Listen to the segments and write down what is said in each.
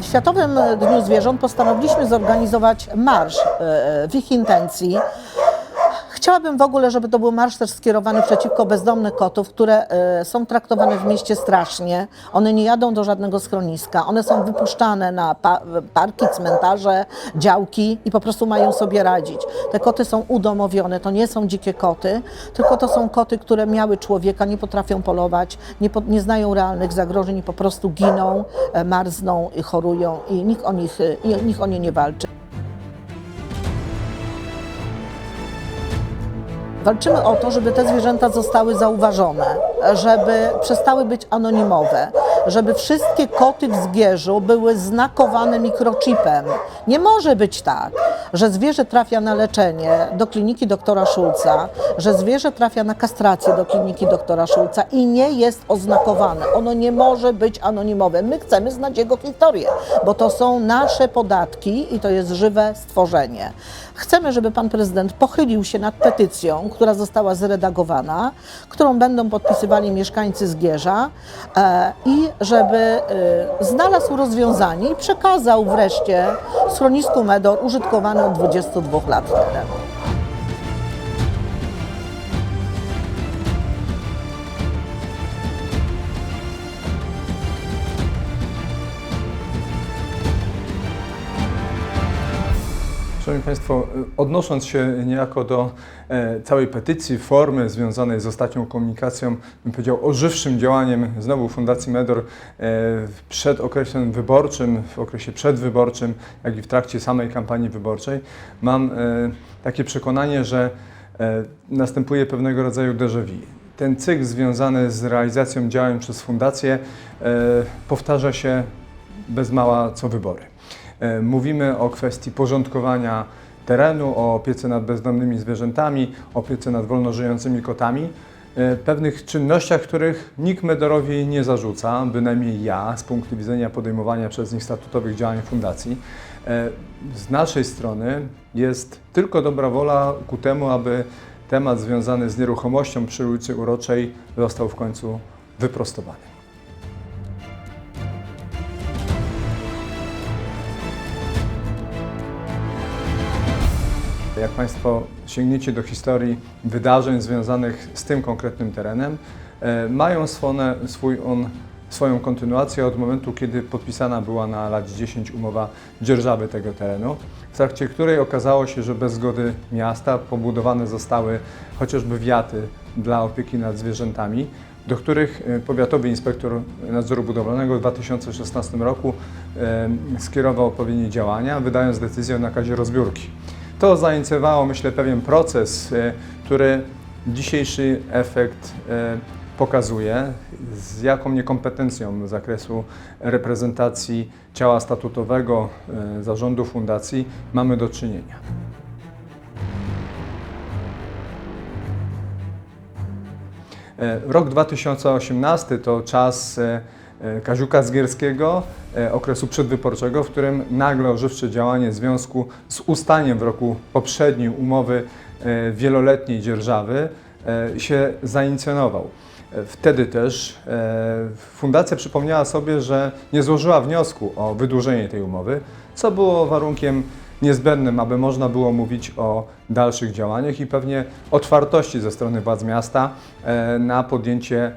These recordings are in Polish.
W Światowym Dniu Zwierząt postanowiliśmy zorganizować marsz e, w ich intencji. Chciałabym w ogóle, żeby to był marsz też skierowany przeciwko bezdomnych kotów, które e, są traktowane w mieście strasznie. One nie jadą do żadnego schroniska. One są wypuszczane na pa parki, cmentarze, działki i po prostu mają sobie radzić. Te koty są udomowione, to nie są dzikie koty, tylko to są koty, które miały człowieka, nie potrafią polować, nie, po, nie znają realnych zagrożeń i po prostu giną, e, marzną, chorują i nikt o nich, e, nikt o nie nie walczy. Walczymy o to, żeby te zwierzęta zostały zauważone, żeby przestały być anonimowe, żeby wszystkie koty w Zgierzu były znakowane mikrochipem. Nie może być tak, że zwierzę trafia na leczenie do kliniki doktora Szulca, że zwierzę trafia na kastrację do kliniki doktora Szulca i nie jest oznakowane. Ono nie może być anonimowe. My chcemy znać jego historię, bo to są nasze podatki i to jest żywe stworzenie. Chcemy, żeby pan prezydent pochylił się nad petycją, która została zredagowana, którą będą podpisywali mieszkańcy Zgierza e, i żeby e, znalazł rozwiązanie i przekazał wreszcie schronisku Medor użytkowany od 22 lat teren. Szanowni Państwo, odnosząc się niejako do e, całej petycji, formy związanej z ostatnią komunikacją, bym powiedział, ożywszym działaniem znowu Fundacji Medor e, przed okresem wyborczym, w okresie przedwyborczym, jak i w trakcie samej kampanii wyborczej, mam e, takie przekonanie, że następuje pewnego rodzaju déjà vu. Ten cykl związany z realizacją działań przez Fundację powtarza się bez mała co wybory. E, Mówimy o kwestii porządkowania terenu, o opiece nad bezdomnymi zwierzętami, opiece nad wolno żyjącymi kotami, e, pewnych czynnościach, których nikt Medorowi nie zarzuca, bynajmniej ja, z punktu widzenia podejmowania przez nich statutowych działań fundacji. E, Z naszej strony jest tylko dobra wola ku temu, aby temat związany z nieruchomością przy ulicy Uroczej został w końcu wyprostowany. Jak Państwo sięgniecie do historii wydarzeń związanych z tym konkretnym terenem, e, mają swone, swój on, swoją kontynuację od momentu, kiedy podpisana była na lat 10 umowa dzierżawy tego terenu, w trakcie której okazało się, że bez zgody miasta pobudowane zostały chociażby wiaty dla opieki nad zwierzętami, do których e, powiatowy inspektor nadzoru budowlanego w 2016 roku e, skierował odpowiednie działania, wydając decyzję o nakazie rozbiórki. To zainicjowało, myślę, pewien proces, e, który dzisiejszy efekt e, pokazuje, z jaką niekompetencją z zakresu reprezentacji ciała statutowego e, zarządu fundacji mamy do czynienia. Rok 2018 to czas Kaziuka Zgierskiego, e, okresu przedwyborczego, w którym nagle ożywcze działanie związku z ustaniem w roku poprzednim umowy e, wieloletniej dzierżawy e, się zainicjonował. E, Wtedy też e, fundacja przypomniała sobie, że nie złożyła wniosku o wydłużenie tej umowy, co było warunkiem niezbędnym, aby można było mówić o dalszych działaniach i pewnie otwartości ze strony władz miasta e, na podjęcie e,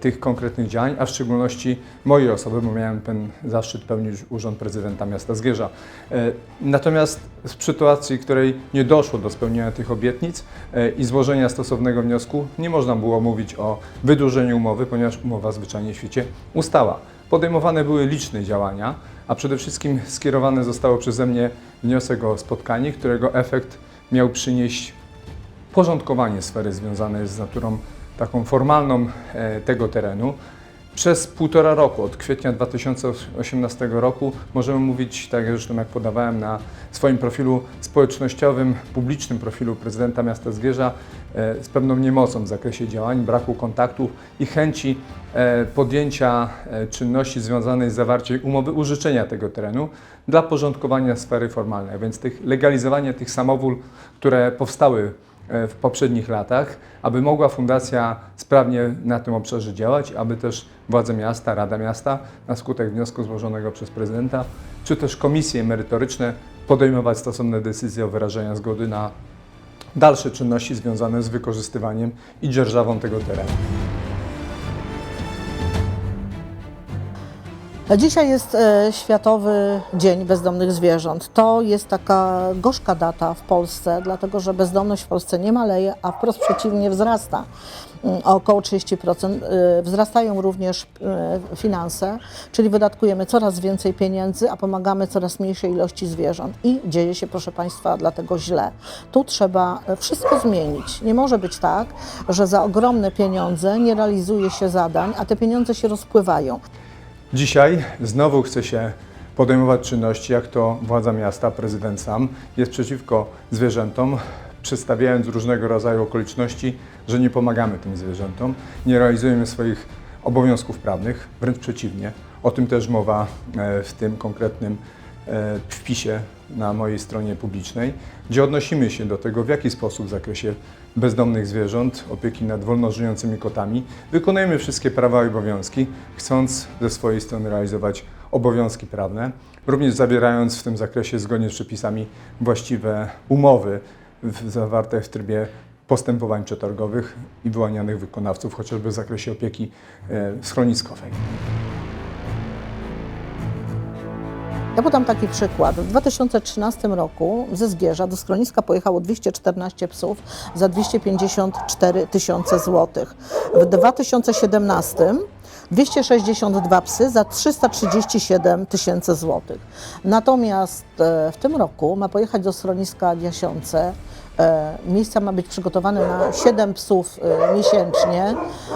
tych konkretnych działań, a w szczególności mojej osoby, bo miałem ten zaszczyt pełnić urząd prezydenta miasta Zgierza. E, Natomiast w sytuacji, w której nie doszło do spełnienia tych obietnic e, i złożenia stosownego wniosku, nie można było mówić o wydłużeniu umowy, ponieważ umowa zwyczajnie w świecie ustała. Podejmowane były liczne działania, a przede wszystkim skierowany zostało przeze mnie wniosek o spotkanie, którego efekt miał przynieść porządkowanie sfery związanej z naturą taką formalną e, tego terenu. Przez półtora roku, od kwietnia 2018 roku, możemy mówić, tak zresztą jak podawałem na swoim profilu społecznościowym, publicznym profilu prezydenta miasta Zgierza, e, z pewną niemocą w zakresie działań, braku kontaktów i chęci e, podjęcia czynności związanej z zawarciem umowy użyczenia tego terenu dla porządkowania sfery formalnej, a więc tych, legalizowania tych samowól, które powstały w poprzednich latach, aby mogła fundacja sprawnie na tym obszarze działać, aby też władze miasta, Rada Miasta na skutek wniosku złożonego przez prezydenta, czy też komisje merytoryczne podejmować stosowne decyzje o wyrażeniu zgody na dalsze czynności związane z wykorzystywaniem i dzierżawą tego terenu. Dzisiaj jest e, Światowy Dzień Bezdomnych Zwierząt. To jest taka gorzka data w Polsce, dlatego że bezdomność w Polsce nie maleje, a wprost przeciwnie wzrasta mm, o około 30%. E, Wzrastają również e, finanse, czyli wydatkujemy coraz więcej pieniędzy, a pomagamy coraz mniejszej ilości zwierząt. I dzieje się, proszę Państwa, dlatego źle. Tu trzeba e, wszystko zmienić. Nie może być tak, że za ogromne pieniądze nie realizuje się zadań, a te pieniądze się rozpływają. Dzisiaj znowu chce się podejmować czynności, jak to władza miasta, prezydent sam jest przeciwko zwierzętom, przedstawiając różnego rodzaju okoliczności, że nie pomagamy tym zwierzętom, nie realizujemy swoich obowiązków prawnych, wręcz przeciwnie. O tym też mowa e, w tym konkretnym e, wpisie na mojej stronie publicznej, gdzie odnosimy się do tego, w jaki sposób w zakresie bezdomnych zwierząt, opieki nad wolno żyjącymi kotami wykonujemy wszystkie prawa i obowiązki, chcąc ze swojej strony realizować obowiązki prawne, również zawierając w tym zakresie zgodnie z przepisami właściwe umowy zawarte w trybie postępowań przetargowych i wyłanianych wykonawców, chociażby w zakresie opieki e, schroniskowej. Ja podam taki przykład. W 2013 roku ze Zgierza do schroniska pojechało 214 psów za 254 tysiące złotych. W 2017 262 psy za 337 tysięcy złotych. Natomiast e, w tym roku ma pojechać do schroniska Jasiące Miejsca ma być przygotowane na 7 psów e, miesięcznie,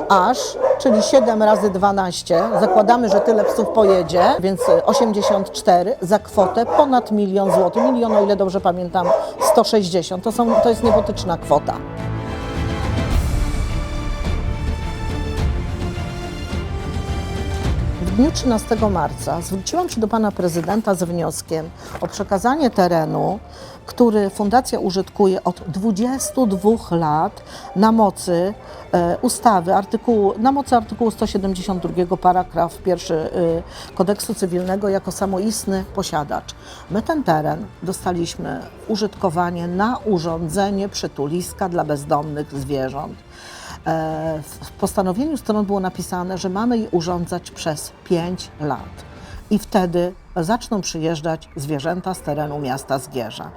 aż, czyli 7 razy 12. Zakładamy, że tyle psów pojedzie, więc e, 84 za kwotę ponad milion złotych. Milion, o ile dobrze pamiętam, 160. To, są, to jest niebotyczna kwota. Dniu 13 marca zwróciłam się do pana prezydenta z wnioskiem o przekazanie terenu, który fundacja użytkuje od 22 lat na mocy e, ustawy, artykułu, na mocy artykułu 172 paragraf pierwszy e, kodeksu cywilnego jako samoistny posiadacz. My ten teren dostaliśmy użytkowanie na urządzenie przytuliska dla bezdomnych zwierząt. E, W postanowieniu stron było napisane, że mamy je urządzać przez 5 lat. I wtedy zaczną przyjeżdżać zwierzęta z terenu miasta Zgierza.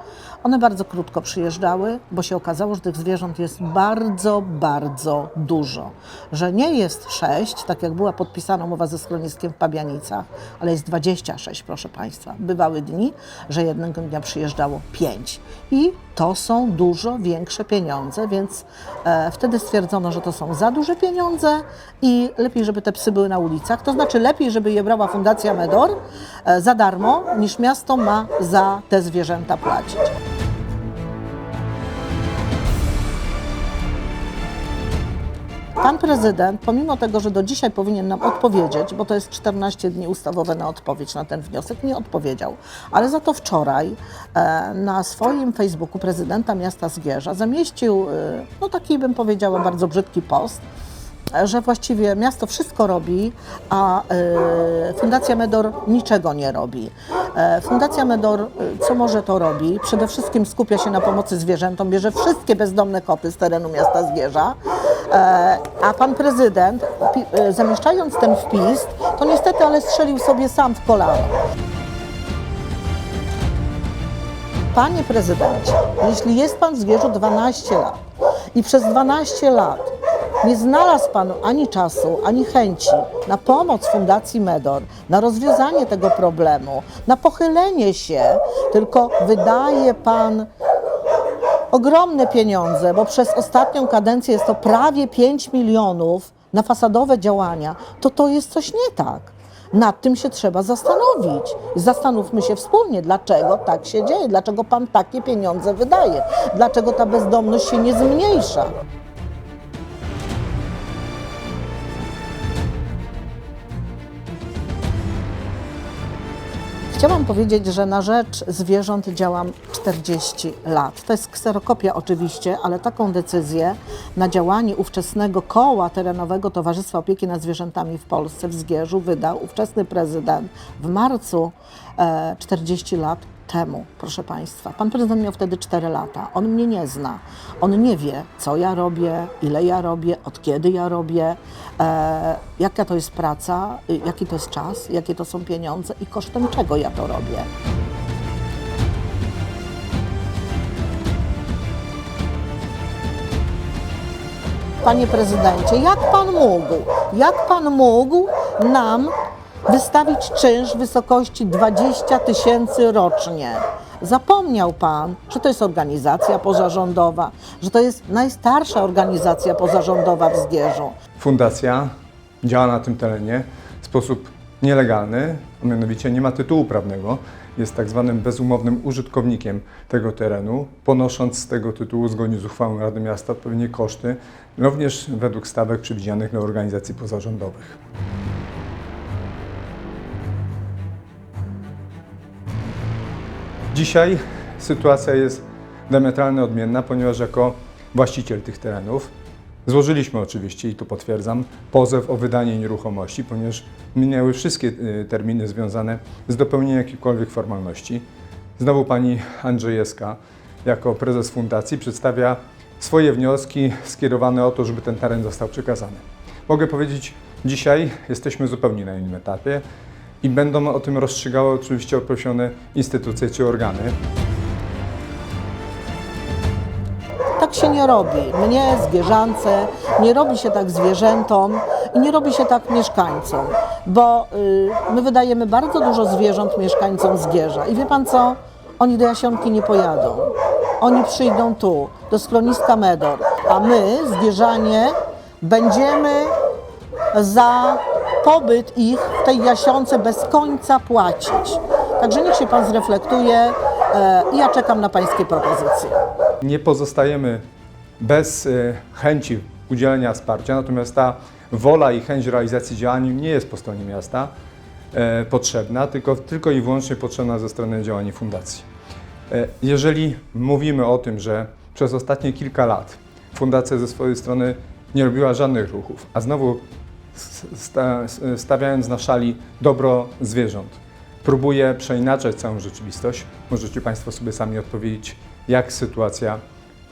One bardzo krótko przyjeżdżały, bo się okazało, że tych zwierząt jest bardzo, bardzo dużo. Że nie jest 6, tak jak była podpisana umowa ze schroniskiem w Pabianicach, ale jest 26, proszę Państwa. Bywały dni, że jednego dnia przyjeżdżało 5. I to są dużo większe pieniądze, więc e, wtedy stwierdzono, że to są za duże pieniądze i lepiej, żeby te psy były na ulicach. To znaczy lepiej, żeby je brała Fundacja Medor e, za darmo, niż miasto ma za te zwierzęta płacić. Pan prezydent, pomimo tego, że do dzisiaj powinien nam odpowiedzieć, bo to jest 14 dni ustawowe na odpowiedź na ten wniosek, nie odpowiedział. Ale za to wczoraj e, na swoim Facebooku prezydenta miasta Zgierza zamieścił, e, no taki bym powiedziała, bardzo brzydki post, że właściwie miasto wszystko robi, a e, Fundacja Medor niczego nie robi. E, Fundacja Medor, e, co może to robi? Przede wszystkim skupia się na pomocy zwierzętom, bierze wszystkie bezdomne koty z terenu miasta Zgierza, e, a pan prezydent, zamieszczając ten wpis, to niestety, ale strzelił sobie sam w kolano. Panie prezydencie, jeśli jest pan w Zgierzu 12 lat i przez 12 lat nie znalazł pan ani czasu, ani chęci na pomoc Fundacji Medor, na rozwiązanie tego problemu, na pochylenie się, tylko wydaje pan ogromne pieniądze, bo przez ostatnią kadencję jest to prawie 5 milionów na fasadowe działania, to to jest coś nie tak. Nad tym się trzeba zastanowić. Zastanówmy się wspólnie, dlaczego tak się dzieje, dlaczego pan takie pieniądze wydaje, dlaczego ta bezdomność się nie zmniejsza. Chciałam powiedzieć, że na rzecz zwierząt działam 40 lat. To jest kserokopia oczywiście, ale taką decyzję na działanie ówczesnego koła terenowego Towarzystwa Opieki nad Zwierzętami w Polsce w Zgierzu wydał ówczesny prezydent w marcu e, 40 lat temu, proszę Państwa. Pan prezydent miał wtedy 4 lata. On mnie nie zna. On nie wie, co ja robię, ile ja robię, od kiedy ja robię, e, jaka to jest praca, y, jaki to jest czas, jakie to są pieniądze i kosztem czego ja to robię. Panie prezydencie, jak pan mógł, jak pan mógł nam wystawić czynsz w wysokości 20 tysięcy rocznie? Zapomniał pan, że to jest organizacja pozarządowa, że to jest najstarsza organizacja pozarządowa w Zgierzu. Fundacja działa na tym terenie w sposób nielegalny, a mianowicie nie ma tytułu prawnego, jest tak zwanym bezumownym użytkownikiem tego terenu, ponosząc z tego tytułu zgodnie z uchwałą Rady Miasta odpowiednie koszty, również według stawek przewidzianych dla organizacji pozarządowych. Dzisiaj sytuacja jest diametralnie odmienna, ponieważ jako właściciel tych terenów złożyliśmy oczywiście, i tu potwierdzam, pozew o wydanie nieruchomości, ponieważ minęły wszystkie y, terminy związane z dopełnieniem jakichkolwiek formalności. Znowu pani Andrzejewska jako prezes fundacji przedstawia swoje wnioski skierowane o to, żeby ten teren został przekazany. Mogę powiedzieć, dzisiaj jesteśmy zupełnie na innym etapie i będą o tym rozstrzygały oczywiście określone instytucje czy organy. Tak się nie robi. Mnie, zwierzęce, nie robi się tak zwierzętom i nie robi się tak mieszkańcom, bo y, my wydajemy bardzo dużo zwierząt mieszkańcom Zgierza. I wie pan co? Oni do Jasionki nie pojadą. Oni przyjdą tu, do schroniska Medor, a my, Zgierzanie, będziemy za pobyt ich w tej Jasionce bez końca płacić. Także niech się pan zreflektuje e, i ja czekam na pańskie propozycje. nie pozostajemy bez e, chęci udzielenia wsparcia, natomiast ta wola i chęć realizacji działań nie jest po stronie miasta e, potrzebna, tylko, tylko i wyłącznie potrzebna ze strony działań fundacji. Jeżeli mówimy o tym, że przez ostatnie kilka lat fundacja ze swojej strony nie robiła żadnych ruchów, a znowu stawiając na szali dobro zwierząt, próbuje przeinaczać całą rzeczywistość. Możecie Państwo sobie sami odpowiedzieć, jak sytuacja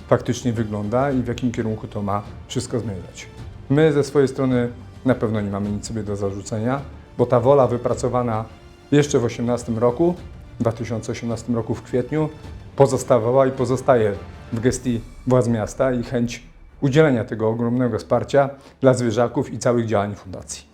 faktycznie wygląda i w jakim kierunku to ma wszystko zmierzać. My ze swojej strony na pewno nie mamy nic sobie do zarzucenia, bo ta wola wypracowana jeszcze w 2018 roku, w 2018 roku w kwietniu, pozostawała i pozostaje w gestii władz miasta i chęć udzielenia tego ogromnego wsparcia dla zwierzaków i całych działań fundacji.